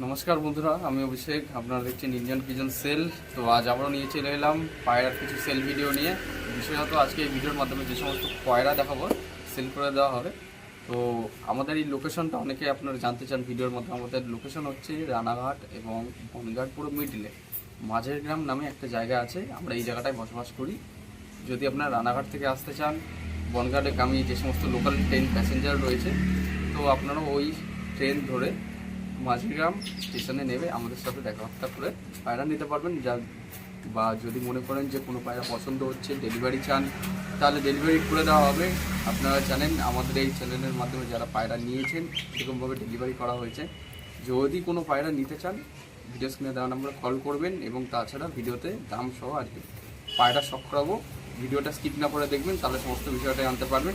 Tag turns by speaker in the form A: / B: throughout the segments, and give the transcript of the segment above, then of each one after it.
A: নমস্কার বন্ধুরা, আমি অভিষেক, আপনারা দেখছেন ইন্ডিয়ান পিজন সেল তো আজ আবারও নিয়ে চলে এলাম পায়রার কিছু সেল ভিডিও নিয়ে। বিশেষত আজকে এই ভিডিওর মাধ্যমে যে সমস্ত পায়রা দেখাবো সেল করে দেওয়া হবে। তো আমাদের এই লোকেশনটা অনেকে আপনারা জানতে চান ভিডিওর মধ্যে আমাদের লোকেশন হচ্ছে রানাঘাট এবং বনঘাট পুরো মিডিলে মাঝের গ্রাম নামে একটা জায়গা আছে, আমরা এই জায়গাটায় বসবাস করি। যদি আপনারা রানাঘাট থেকে আসতে চান বনঘাটে আমি যে সমস্ত লোকাল ট্রেন প্যাসেঞ্জার রয়েছে, তো আপনারা ওই ট্রেন ধরে মাঝিগ্রাম স্টেশনে নেবে, আমাদের সাথে দেখা হত্যা করে পায়রা নিতে পারবেন। যা বা যদি মনে করেন যে কোনো পায়রা পছন্দ হচ্ছে ডেলিভারি চান, তাহলে ডেলিভারি করে দেওয়া হবে। আপনারা জানেন, আমাদের এই চ্যানেলের মাধ্যমে যারা পায়রা নিয়েছেন সেরকমভাবে ডেলিভারি করা হয়েছে। যদি কোনো পায়রা নিতে চান ভিডিও স্ক্রিনে দেওয়া নাম্বারে কল করবেন এবং তাছাড়া ভিডিওতে দাম সহ আর কি পায়রা শখ করাবো। ভিডিওটা স্কিপ না করে দেখবেন, তাহলে সমস্ত বিষয়টা জানতে পারবেন।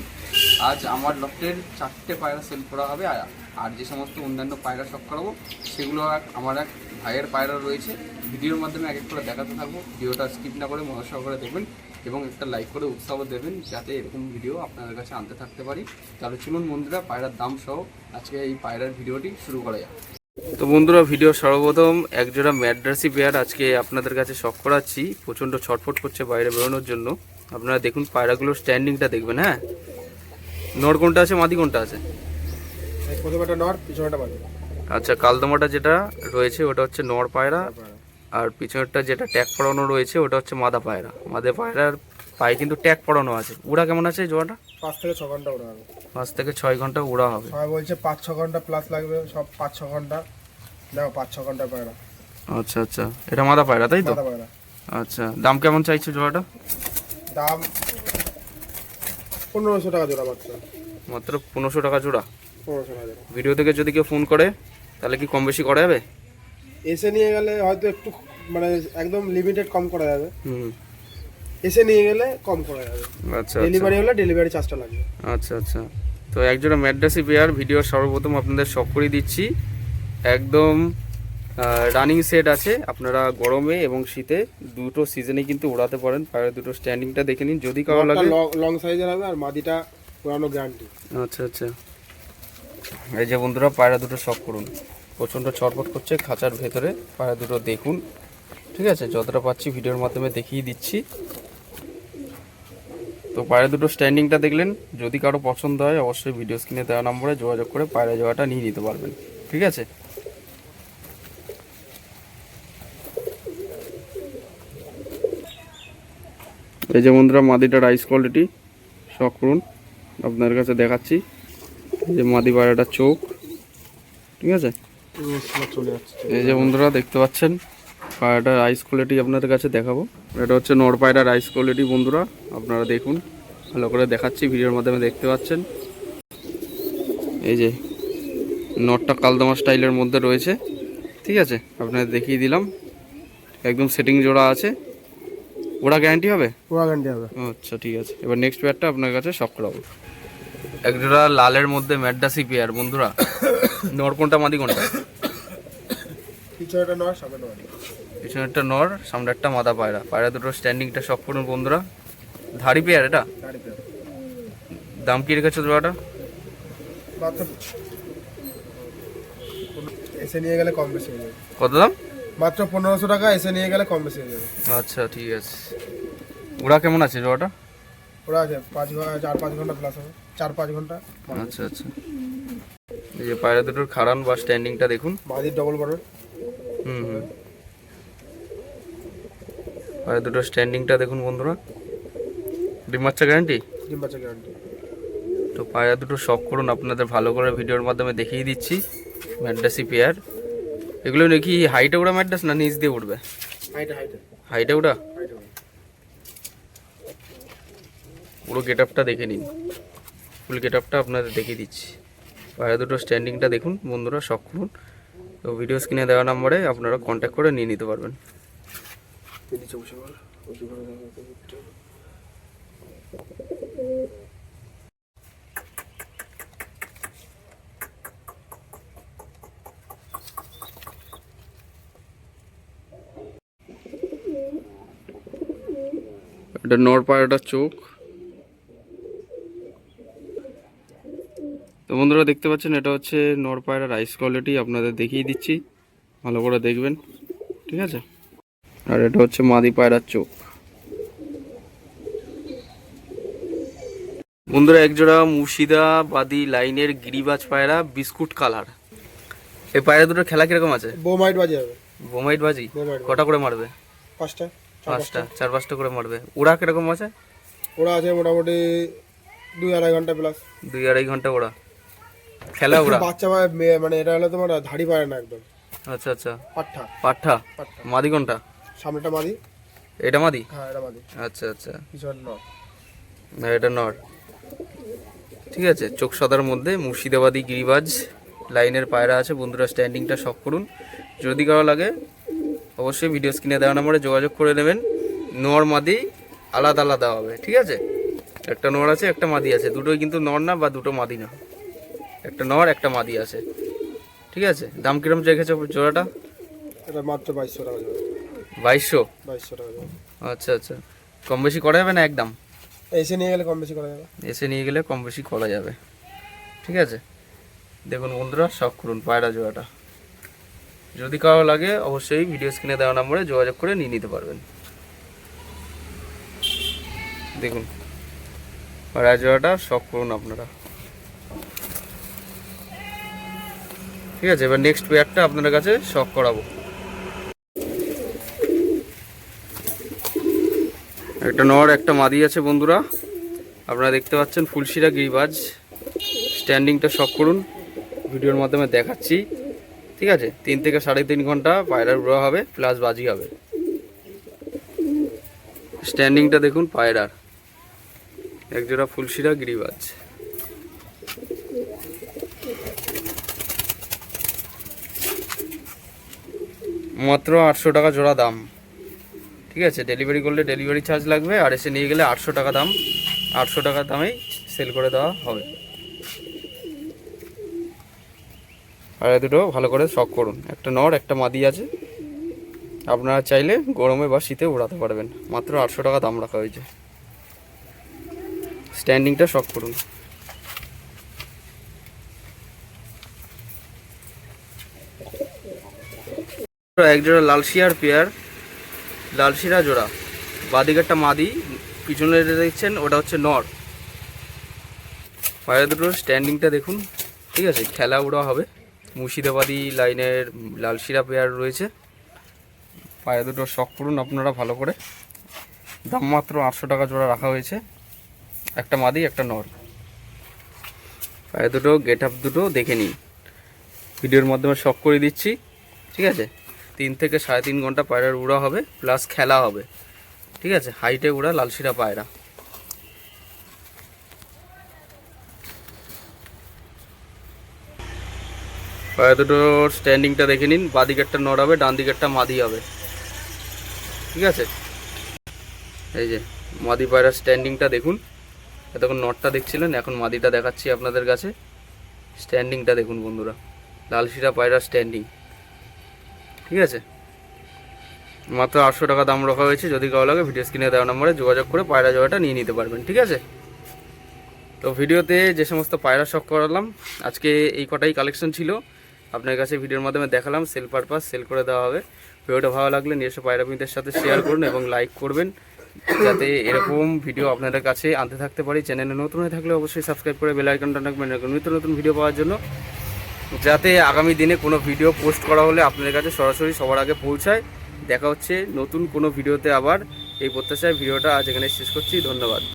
A: আজ আমার লফটের চারটে পায়রা সেল করা হবে, আর- যে সমস্ত অন্যান্য পায়রা শখ করাবো, সেগুলো এক- আমার এক ভাইয়ের পায়রা রয়েছে। ভিডিওর মাধ্যমে এক এক করে দেখাতে থাকব, ভিডিওটা স্কিপ না করে মনোযোগ করে দেখবেন এবং একটা লাইক করে উৎসাহ দেবেন, যাতে এরকম ভিডিও আপনাদের কাছে আনতে থাকতে পারি। তাহলে চলুন বন্ধুরা, পায়রার দাম সহ আজকে এই পায়রার ভিডিওটি শুরু করা যাক। তো বন্ধুরা ভিডিও সর্বপ্রথম একজোড়া ম্যাড্রাসি পেয়ার আজকে আপনাদের কাছে শখ করাচ্ছি। প্রচণ্ড ছটফট করছে বাইরে বেরোনোর জন্য। আপনারা দেখুন পায়রাগুলোর স্ট্যান্ডিংটা দেখবেন হ্যাঁ? নর কোনটা আছে মাদি কোনটা আছে? আচ্ছা কালদমাটা যেটা রয়েছে ওটা হচ্ছে নর পায়রা। আর পিছনেরটা যেটা ট্যাগ পড়ানো রয়েছে ওটা হচ্ছে মাদা পায়রা। মাদা পায়রার পায়ে কিন্তু ট্যাগ পড়ানো আছে। উড়া কেমন আছে জোড়াটা?
B: পাঁচ থেকে ছ ঘণ্টা ওরা হবে।
A: পাঁচ থেকে ছয় ঘণ্টা উড়া হবে।
B: সবাই বলছে পাঁচ ছ ঘণ্টা প্লাস লাগবে সব পাঁচ ছ ঘণ্টা। দেখো পাঁচ ছ ঘণ্টা পায়রা।
A: আচ্ছা আচ্ছা। এটা মাদা পায়রা তাই তো?
B: পায়রা।
A: আচ্ছা দাম কেমন চাইছো জোড়াটা?
B: দাম পনেরোশো টাকা জোড়া মাত্র।
A: মাত্র পনেরোশো টাকা জোড়া?
B: পনেরোশো টাকা জোড়া।
A: ভিডিও থেকে যদি কেউ ফোন করে তাহলে কি কম বেশি করা যাবে?
B: এসে নিয়ে গেলে হয়তো একটু মানে একদম লিমিটেড কম করা যাবে।
A: হুম।
B: এসে নিয়ে গেলে কম করা যাবে।
A: আচ্ছা আচ্ছা।
B: ডেলিভারি হলে ডেলিভারি চার্জটা লাগবে।
A: আচ্ছা আচ্ছা। তো একজোড়া ম্যাড্রাসি পেয়ার ভিডিও সর্বপ্রথম আপনাদের শখ করে দিচ্ছি। একদম রানিং সেট আছে। আপনারা গরমে এবং শীতে দুটো সিজনে কিন্তু ওড়াতে পারেন। পায়ের দুটো স্ট্যান্ডিংটা দেখে নিন। যদি কারও লাগে
B: লং সাইজের হবে আর মাদিটা পুরানো গ্যারান্টি
A: আচ্ছা আচ্ছা। এই যে বন্ধুরা পায়রা দুটো শখ করুন। প্রচণ্ড ছটফট করছে খাঁচার ভেতরে। পায়রা দুটো দেখুন। ঠিক আছে? যতটা পাচ্ছি ভিডিওর মাধ্যমে দেখিয়ে দিচ্ছি। তো পায়রা দুটো স্ট্যান্ডিংটা দেখলেন। যদি কারও পছন্দ হয় অবশ্যই ভিডিও স্ক্রিনে দেওয়া নম্বরে যোগাযোগ করে পায়রা যাওয়াটা নিয়ে নিতে পারবেন। ঠিক আছে? এই যে বন্ধুরা মাদিটা রাইস কোয়ালিটি শখ করুন। আপনার কাছে দেখাচ্ছি। যে মাদি পায়রাটার চোখ, ঠিক আছে? এই যে বন্ধুরা, দেখতে পাচ্ছেন পায়রাটার রাইস কোয়ালিটি আপনাদের কাছে দেখাবো। এটা হচ্ছে নর পায়রা রাইস কোয়ালিটি বন্ধুরা, আপনারা দেখুন। ভালো করে দেখাচ্ছি, ভিডিওর মাধ্যমে দেখতে পাচ্ছেন। এই যে নটটা কালদমা স্টাইলের মধ্যে রয়েছে, ঠিক আছে? আপনাদের দেখিয়ে দিলাম। একদম সেটিং জোড়া আছে। ওরা গ্যারান্টি হবে?
B: পুরা গ্যারান্টি হবে।
A: আচ্ছা ঠিক আছে। এবার নেক্সট পেয়ারটা আপনার কাছে শখ করাবো। একজোড়া লালের মধ্যে ম্যাডাসি পেয়ার বন্ধুরা। নর কোনটা মাদি কোনটা?
B: পিছনে একটা নর সামনে একটা বাজে
A: নর সামনে একটা মাদা পায়রা। পায়রা দুটো স্ট্যান্ডিংটা শখ করুন বন্ধুরা। ধাড়ি পেয়ার এটা? দাম কি রেখেছো জোড়াটা?
B: এসে নিয়ে গেলে কম বেশি
A: কত দাম?
B: মাত্র পনেরোশো টাকা এসে নিয়ে গেলে কম বেশি হয়ে যাবে।
A: আচ্ছা ঠিক আছে। ওরা কেমন আছে জোড়াটা
B: ওরা আছে পাঁচ ঘণ্টা চার পাঁচ ঘণ্টা প্লাস হবে। চার পাঁচ ঘণ্টা।
A: আচ্ছা আচ্ছা। এই যে পায়রা দুটোর খাড়ান বা স্ট্যান্ডিংটা দেখুন।
B: বাদির ডবল বড়।
A: হুম হুম। পায়রা দুটোর স্ট্যান্ডিংটা দেখুন বন্ধুরা। ডিম বাচ্চা গ্যারান্টি
B: ডিম বাচ্চা গ্যারান্টি
A: তো পায়রা দুটো শখ করুন। আপনাদের ভালো করে ভিডিওর মাধ্যমে দেখিয়ে দিচ্ছি। ম্যাড্রাসি পেয়ার এগুলো নাকি হাইটে উড়া ম্যাড্রাস না নিচ দিয়ে উঠবে?
B: হাইটে
A: উড়া পুরো গেট আপটা দেখে নিন। ফুল গেট আপটা আপনাদের দেখিয়ে দিচ্ছি। পায়রা দুটো স্ট্যান্ডিংটা দেখুন বন্ধুরা শখ করুন। তো ভিডিও স্ক্রিনে দেওয়া নাম্বারে আপনারা কন্ট্যাক্ট করে নিয়ে নিতে পারবেন। এটা নর পায়রাটার চোখ। তো বন্ধুরা দেখতে পাচ্ছেন এটা হচ্ছে নর পায়রা রাইস কোয়ালিটি আপনাদের দেখিয়ে দিচ্ছি। ভালো করে দেখবেন ঠিক আছে? আর এটা হচ্ছে মাদি পায়রার চোখ। বন্ধুরা একজোড়া মুর্শিদাবাদি লাইনের গিরিবাজ পায়রা বিস্কুট কালার। এই পায়রা দুটোর খেলা কীরকম আছে?
B: বোমাইট বাজি যাবে
A: বোমাইট বাজি। কটা করে মারবে?
B: পাঁচটা।
A: পাঁচটা চার পাঁচটা করে মারবে। ওরা কীরকম আছে?
B: ওরা আছে মোটামুটি দুই আড়াই ঘণ্টা প্লাস
A: দুই আড়াই ঘণ্টা ওরা খেলা ওরা
B: বাচ্চা মানে এটা হলো তোমার ধাড়ি পারে না একদম।
A: আচ্ছা আচ্ছা।
B: পাঠা
A: পাঠা মাদি কোনটা?
B: সামনেটা মাদি।
A: এটা মাদি?
B: হ্যাঁ এটা মাদি।
A: আচ্ছা আচ্ছা।
B: পিছন ন
A: না এটা নর। ঠিক আছে চোখ সাদার মধ্যে মুর্শিদাবাদি গিরিবাজ লাইনের পায়রা আছে বন্ধুরা স্ট্যান্ডিংটা শখ করুন। যদি কারও লাগে অবশ্যই ভিডিও স্ক্রিনে দেওয়া নম্বরে যোগাযোগ করে নেবেন। নর মাদি আলাদা আলাদা হবে ঠিক আছে? একটা নর আছে একটা মাদি আছে। দুটোই কিন্তু নর না বা দুটো মাদি না। একটা নর একটা মাদি আছে। ঠিক আছে? দাম কিরম রেখেছো জোড়াটা?
B: এটা মাত্র বাইশশো টাকা
A: বাইশশো?
B: বাইশশো টাকা
A: আচ্ছা আচ্ছা। কম বেশি করা যাবে না একদম
B: এসে নিয়ে গেলে কম বেশি করা যাবে।
A: এসে নিয়ে গেলে কম বেশি করা যাবে। ঠিক আছে? দেখুন বন্ধুরা শখ করুন পায়রা জোড়াটা। যদি কারও লাগে, অবশ্যই ভিডিও স্ক্রিনে দেওয়া নম্বরে যোগাযোগ করে নিয়ে নিতে পারবেন। দেখুন জোড়াটা শখ করুন আপনারা। ঠিক আছে, এবার নেক্সট পেয়ারটা আপনাদের কাছে শখ করাবো। একটা নর, একটা মাদি আছে বন্ধুরা। আপনারা দেখতে পাচ্ছেন, ফুলশিরা গিরিবাজ। স্ট্যান্ডিংটা শখ করুন। ভিডিওর মাধ্যমে দেখাচ্ছি। ঠিক আছে? তিন থেকে সাড়ে তিন ঘণ্টা পায়রার উড়া হবে প্লাস বাজি হবে। স্ট্যান্ডিংটা দেখুন পায়রার। একজোড়া ফুলশিরা গিরিবাজ। মাত্র আটশো টাকা জোড়া দাম। ঠিক আছে? ডেলিভারি করলে ডেলিভারি চার্জ লাগবে, আর এসে নিয়ে গেলে আটশো টাকা দাম। আটশো টাকা দামেই সেল করে দেওয়া হবে। আর দুটো ভালো করে শখ করুন। একটা নর, একটা মাদি আছে। আপনারা চাইলে গরমে বা শীতে উড়াতে পারবেন। মাত্র আটশো টাকা দাম রাখা হয়েছে। স্ট্যান্ডিংটা শখ করুন। একজোড়া লাল শিয়ার পেয়ার, লালশিরা জোড়া। বাদিকেরটা মাদি, পিছনে দেখছেন, ওটা হচ্ছে নর। পায়রা দুটোর স্ট্যান্ডিংটা দেখুন। ঠিক আছে, খেলা উড়া হবে। মুর্শিদাবাদি লাইনের লালশিরা পেয়ার রয়েছে। পায়রা দুটো শখ করুন আপনারা ভালো করে। দাম মাত্র আটশো টাকা জোড়া রাখা হয়েছে। একটা মাদি, একটা নর। পায়রা দুটো গেট আপ দুটো, দেখে নিন। ভিডিওর মাধ্যমে শখ করে দিচ্ছি, ঠিক আছে? তিন থেকে সাড়ে তিন ঘণ্টা পায়রার উড়া হবে প্লাস খেলা হবে। ঠিক আছে? হাইটে উড়া লালশিরা পায়রা। পায়রা দুটোর স্ট্যান্ডিংটা দেখে নিন বাঁ দিকেরটা নড় হবে ডান দিকেরটা মাদি হবে। ঠিক আছে? এই যে, মাদি পায়রার স্ট্যান্ডিংটা দেখুন। এতক্ষণ নটটা দেখছিলেন, এখন মাদিটা দেখাচ্ছি আপনাদের কাছে। স্ট্যান্ডিংটা দেখুন বন্ধুরা, লালশিরা পায়রার স্ট্যান্ডিং। ঠিক আছে? মাত্র আটশো টাকা দাম রাখা হয়েছে, যদি কারও লাগে ভিডিও স্ক্রিনে দেওয়া নম্বরে যোগাযোগ করে পায়রা জোড়াটা নিয়ে নিতে পারবেন, ঠিক আছে? তো ভিডিওতে যে সমস্ত পায়রা শখ করালাম, আজকে এই কটাই কালেকশন ছিল। আপনার কাছে ভিডিওর মাধ্যমে দেখালাম সেল পারপাস সেল করে দেওয়া হবে। ভিডিওটা ভালো লাগলে নিজস্ব পায়রা পিনদের সাথে শেয়ার করুন এবং লাইক করবেন, যাতে এরকম ভিডিও আপনাদের কাছে আনতে থাকতে পারি। চ্যানেলে নতুন হয়ে থাকলে অবশ্যই সাবস্ক্রাইব করে বেল আইকনটা রাখবেন, এরকম নিত্য নতুন ভিডিও পাওয়ার জন্য। যাতে আগামী দিনে কোনো ভিডিও পোস্ট করা হলে আপনাদের কাছে সরাসরি সবার আগে পৌঁছায়। দেখা হচ্ছে নতুন কোনো ভিডিওতে আবার। এই প্রত্যাশায় ভিডিওটা আজ এখানে শেষ করছি। ধন্যবাদ।